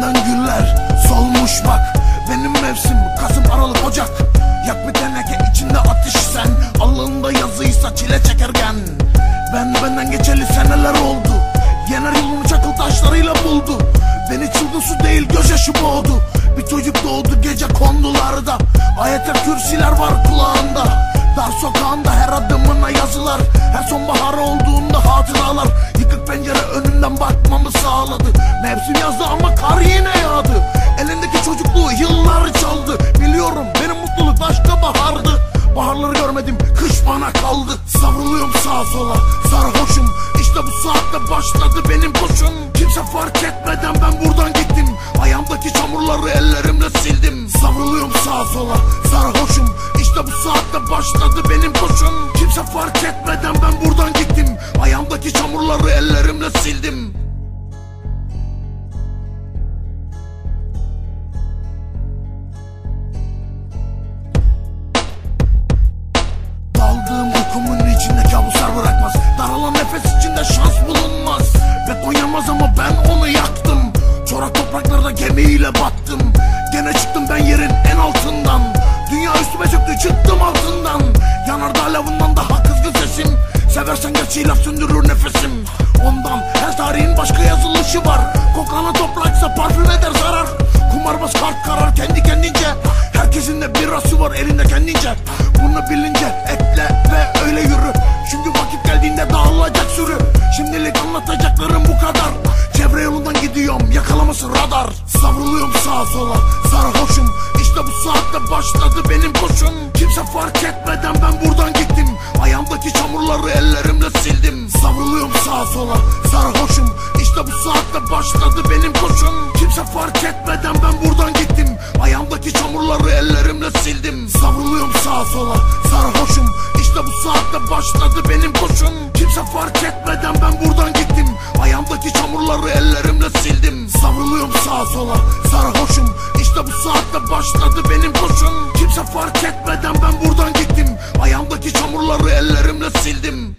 Yüzümden güller solmuş bak. Benim mevsim Kasım Aralık Ocak. Yak bir teneke içinde ateş sen. Alnında yazıysa çile çekerken. Ben benden geçeli seneler oldu. Yener yolunu çakıl taşlarıyla buldu. Beni çılgın su değil gözyaşı boğdu. Bir çocuk doğdu gece kondularda. Ayetler kürsiler var kulağında. Dar sokağında her adımına yazılar. Her sonbahar olduğunda hatıralar kaldı Savruluyorum sağa sola. Sarhoşum İşte bu saatte başladı benim koşum. Kimse fark etmeden ben buradan gittim. Ayağımdaki çamurları ellerimle sildim. Savruluyorum sağa sola. Sarhoşum İşte bu saatte başladı benim koşum. Kimse fark etmeden ben buradan gittim. Ayağımdaki çamurları ellerimle sildim ben onu yaktım. Çorak topraklarda gemiyle battım. Gene çıktım ben yerin en altından. Dünya üstüme çöktü çıktım altından. Yanardağ lavından daha kızgın sesim. Seversen gerçeği laf söndürür nefesim. Ondan her tarihin başka yazılışı var. Koklanan topraksa parfüm eder zarar. Kumarbaz kart karar kendi kendince. Herkesin de bir rası var elinde kendince. Bunu bilince ekle ve öyle yürü. Çünkü vakit yakalaması radar. Savruluyorum sağa sola. Sarhoşum. İşte bu saatte başladı benim koşum. Kimse fark etmeden ben buradan gittim. Ayağımdaki çamurları ellerimle sildim. Savruluyorum sağa sola. Sarhoşum. İşte bu saatte başladı benim koşum. Kimse fark etmeden ben buradan gittim. Ayağımdaki çamurları ellerimle sildim. Savruluyorum sağa sola. Sarhoşum. İşte bu saatte başladı benim koşum. Kimse fark etmeden ben buradan gittim. Ayağımdaki çamurları ellerimle sağa sola. Sarhoşum İşte bu saatte başladı benim koşum. Kimse fark etmeden ben buradan gittim. Ayağımdaki çamurları ellerimle sildim